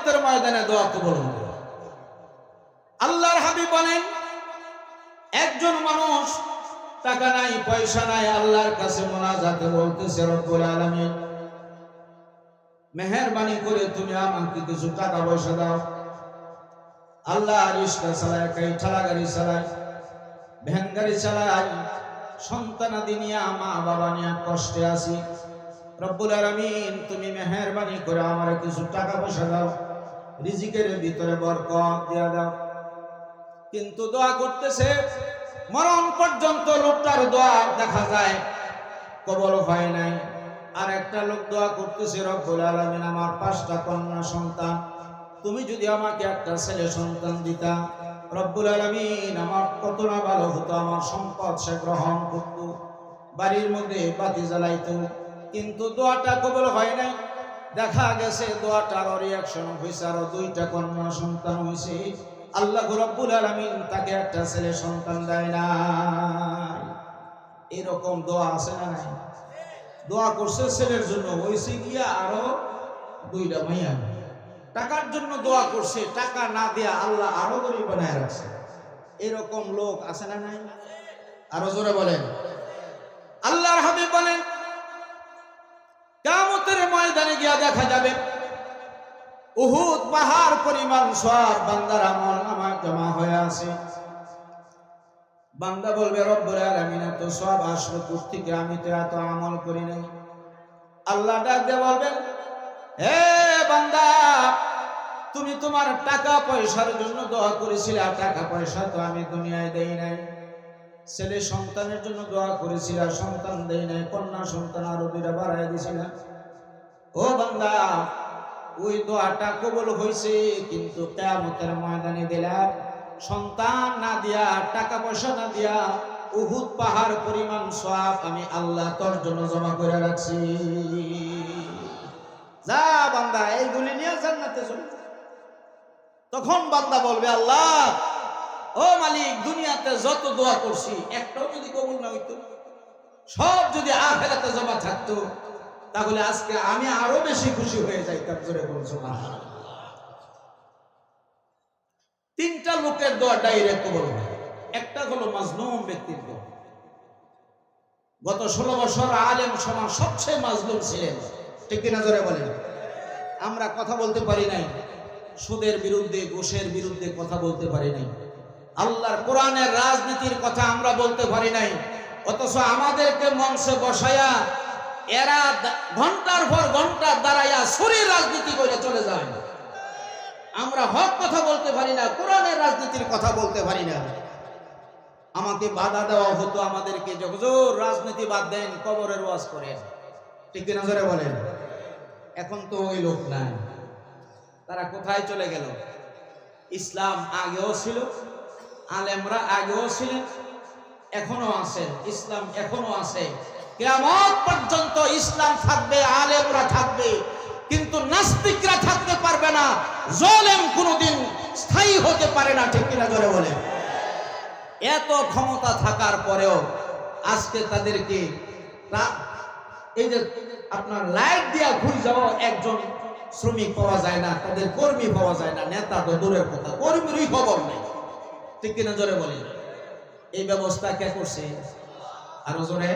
কেয়ামতের ময়দানে দোয়া কবল হবে আল্লাহর হাবিব বলেন, একজন মানুষ টাকা নাই, পয়সা নাই, আল্লাহর কাছে মোনাজাতে বলতেছে, রব্বুল আলামিন, মেহেরবানি করে তুমি আমাকে কিছু টাকা পয়সা দাও। আল্লাহ রিস্কা চালায় কাই ঠেলা গাড়ি চালায় ভ্যান গাড়ি চালায়। সন্তানাদি নিয়ে মা বাবা নিয়ে কষ্টে আছি। রব্বুল আলামিন, তুমি মেহেরবানি করে আমার কিছু টাকা পয়সা দাও, রিজিকের ভিতরে বরকত দিয়া দাও। কিন্তু দোয়া করতেছে, মরণ পর্যন্ত লোকটার দোয়া দেখা যায়, কবল হয় নাই। আর একটা লোক দোয়া করতেছে, রব্বুল আলামিন, আমার পাঁচটা কন্যা সন্তান, তুমি যদি আমাকে একটা ছেলে সন্তান দিতা, রব্বুল আলামিন, আমার কত না ভালো হতো, আমার সম্পদ সে গ্রহণ করত, বাড়ির মধ্যে বাতি জ্বালাইতো কিন্তু দোয়াটা কবল হয় নাই। দেখা গেছে দোয়াটার রিয়াকশন হয়েছে আরও দুইটা কন্যা সন্তান হয়েছে আল্লাহ রব্বুল আলামিন তাকে একটা ছেলে সন্তান দেয় না এরকম দোয়া আছে না নাই? দোয়া করছে ছেলের জন্য হয়েছে গিয়া আরও দুইটা মাইয়া। টাকার জন্য দোয়া করছে, টাকা না দেয়া আল্লাহ আরও গরিব বানায় রাখছে। এরকম লোক আছে না নাই? আরও জোরে বলেন আল্লাহর হাবিব বলেন কামতের ময়দানে গিয়া দেখা যাবে। উহুদ পাহাড় পরিমাণ সব বান্দার আমল আমার জমা হয়ে আছে। বান্দা বলবে, রব্বুল আলামিন, এত সব আসলো থেকে আমি তো এত আমল করি নাই। আল্লাহ ডাক দিয়ে বলবেন, হে বান্দা, তুমি তোমার টাকা পয়সার জন্য দোয়া করেছিলে, আর টাকা পয়সা তো আমি দুনিয়ায় দেই নাই। ছেলে সন্তানের জন্য দোয়া করেছিল সন্তান দেই নাই, কন্যা সন্তান আরও দুইটা বাড়াই দিছিলাম ও বান্দা, ওই দোয়াটা কবল হয়েছে কিন্তু কেয়ামতের ময়দানে দিলাম সন্তান না দিয়া, টাকা পয়সা না দিয়া উহুদ পাহাড় পরিমাণ সব আমি আল্লাহ তোর জন্য জমা করে রাখছি যা বান্দা, এইগুলি নিয়ে জান্নাতে চলে। তখন বান্দা বলবে, আল্লাহ, ও মালিক, দুনিয়াতে যত দোয়া করছি, একটাও যদি কবুল না হইতো, সব যদি আখেরাতে জমা থাকতো তাহলে আজকে আমি আরও বেশি খুশি হয়ে যাইতাম, জোরে বলছো তিনটা লোকের দোয়া ডাইরেক্ট হয়। একটা হলো মাজলুম ব্যক্তির দোয়া। গত ষোলো বছর আলেম সমাজ সবচেয়ে মাজলুম ছিলেন। ঠিক কিনা জোরে বলেন? আমরা কথা বলতে পারি নাই। সুদের বিরুদ্ধে, ঘুষের বিরুদ্ধে কথা বলতে পারি নাই। আল্লাহর কোরআনের রাজনীতির কথা আমরা বলতে পারি নাই। অথচ আমাদেরকে মঞ্চে বসায়া এরা ঘণ্টার পর ঘণ্টা দাঁড়াইয়া শরীর রাজনীতি করে চলে যায়। আমরা হক কথা বলতে পারি না, কোরআনের রাজনীতির কথা বলতে পারি না। আমাকে বাধা দেওয়া হতো আমাদেরকে, যে রাজনীতি বাদ দেন, কবরের ওয়াজ করেন। ঠিক কিনা জোরে বলেন? এখন তো ওই লোক নাই। তারা কোথায় চলে গেল? ইসলাম আগেও ছিল, আলেমরা আগেও ছিলেন, এখনও আছে ইসলাম এখনও আছে। কেমন পর্যন্ত ইসলাম থাকবে, আলেমরা থাকবে, কিন্তু নাস্তিকরা থাকতে পারবে না, জলেম কোনোদিন স্থায়ী হতে পারে না, ঠিক কিনা জোরে বলে এত ক্ষমতা থাকার পরেও আজকে তাদেরকে এই যে আপনার লাইট দিয়া ঘুরে যাওয়া একজন শ্রমিক পাওয়া যায় না, তাদের কর্মী পাওয়া যায় না, নেতা তো দূরের কথা, কর্মীরই খবর নেই, ঠিক কিনা জোরে বলে এই ব্যবস্থা কে করছে? আরও জোরে।